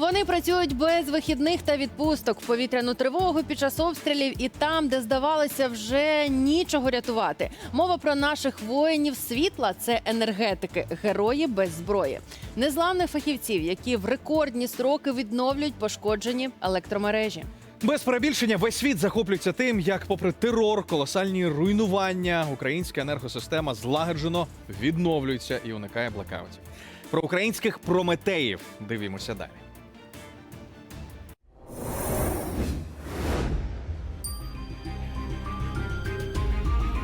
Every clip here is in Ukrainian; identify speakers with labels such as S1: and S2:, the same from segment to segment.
S1: Вони працюють без вихідних та відпусток в повітряну тривогу під час обстрілів і там, де здавалося, вже нічого рятувати. Мова про наших воїнів світла це енергетики, герої без зброї, незламних фахівців, які в рекордні строки відновлюють пошкоджені електромережі.
S2: Без перебільшення весь світ захоплюється тим, як, попри терор, колосальні руйнування, українська енергосистема злагоджено відновлюється і уникає блокаутів. Про українських прометеїв дивімося далі.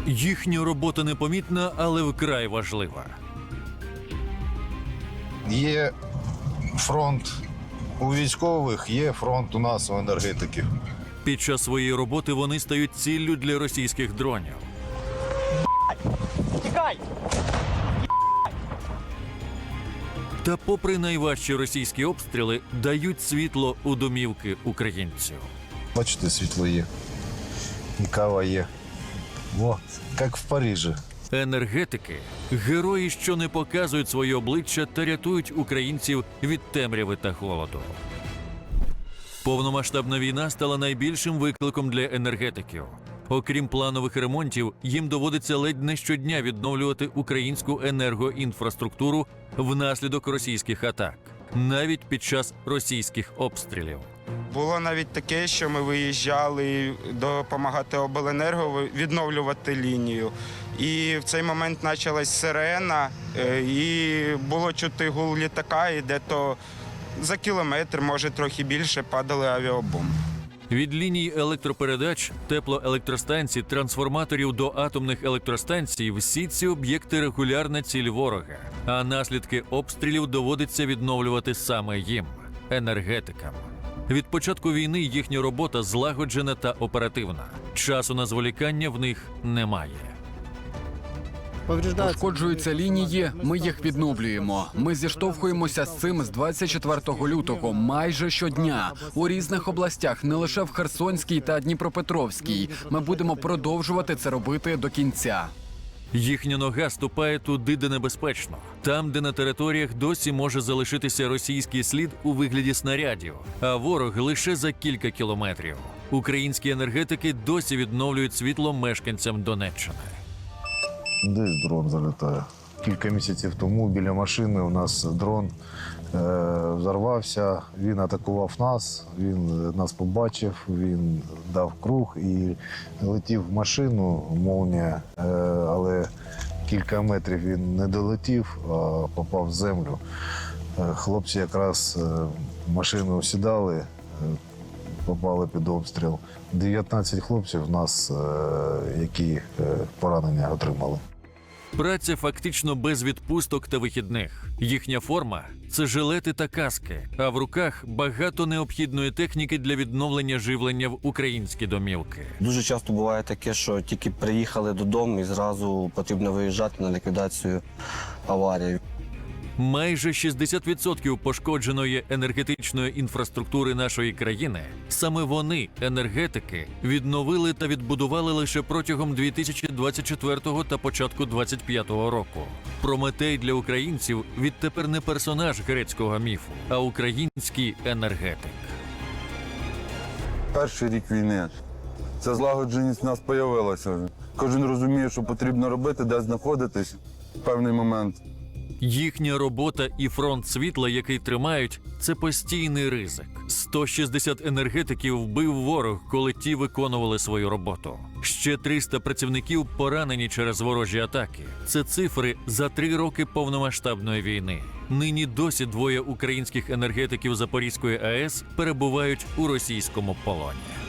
S3: Їхня робота непомітна, але вкрай важлива.
S4: Є фронт у військових, є фронт у нас у енергетиків.
S3: Під час своєї роботи вони стають ціллю для російських дронів. Та, попри найважчі російські обстріли, дають світло у домівки українців.
S4: Бачите, світло є. І кава є. О, як в Парижі.
S3: Енергетики герої, що не показують своє обличчя та рятують українців від темряви та холоду. Повномасштабна війна стала найбільшим викликом для енергетиків. Окрім планових ремонтів, їм доводиться ледь не щодня відновлювати українську енергоінфраструктуру внаслідок російських атак, навіть під час російських обстрілів.
S5: Було навіть таке, що ми виїжджали допомагати обленерго відновлювати лінію. І в цей момент почалась сирена, е, і було чути гул літака, і де-то за кілометр, може трохи більше, падали авіабомби.
S3: Від ліній електропередач, теплоелектростанцій, трансформаторів до атомних електростанцій всі ці об'єкти регулярна ціль ворога. А наслідки обстрілів доводиться відновлювати саме їм енергетикам. Від початку війни їхня робота злагоджена та оперативна. Часу на зволікання в них немає.
S6: Пошкоджуються лінії, ми їх відновлюємо. Ми зіштовхуємося з цим з 24 лютого майже щодня у різних областях, не лише в Херсонській та Дніпропетровській. Ми будемо продовжувати це робити до кінця.
S3: Їхня нога ступає туди, де небезпечно, там, де на територіях досі може залишитися російський слід у вигляді снарядів, а ворог лише за кілька кілометрів. Українські енергетики досі відновлюють світло мешканцям Донеччини.
S4: Десь дрон залітає. Кілька місяців тому біля машини у нас дрон взорвався. Він атакував нас, він нас побачив, він дав круг і летів в машину, молнія, е, але кілька метрів він не долетів, а попав в землю. Е, хлопці якраз е, машину сідали, е, попали під обстріл. 19 хлопців у нас, е, які е, поранення отримали.
S3: Праця фактично без відпусток та вихідних. Їхня форма це жилети та каски, а в руках багато необхідної техніки для відновлення живлення в українські домівки.
S7: Дуже часто буває таке, що тільки приїхали додому і зразу потрібно виїжджати на ліквідацію аварії.
S3: Майже 60% пошкодженої енергетичної інфраструктури нашої країни саме вони, енергетики, відновили та відбудували лише протягом 2024 та початку 2025 року. Прометей для українців відтепер не персонаж грецького міфу, а український енергетик.
S8: перший рік війни. Ця злагодженість в нас з'явилася. Кожен розуміє, що потрібно робити, де знаходитись в певний момент.
S3: Їхня робота і фронт світла, який тримають, це постійний ризик. 160 енергетиків вбив ворог, коли ті виконували свою роботу. Ще 300 працівників поранені через ворожі атаки. Це цифри за три роки повномасштабної війни. Нині досі двоє українських енергетиків Запорізької АЕС перебувають у російському полоні.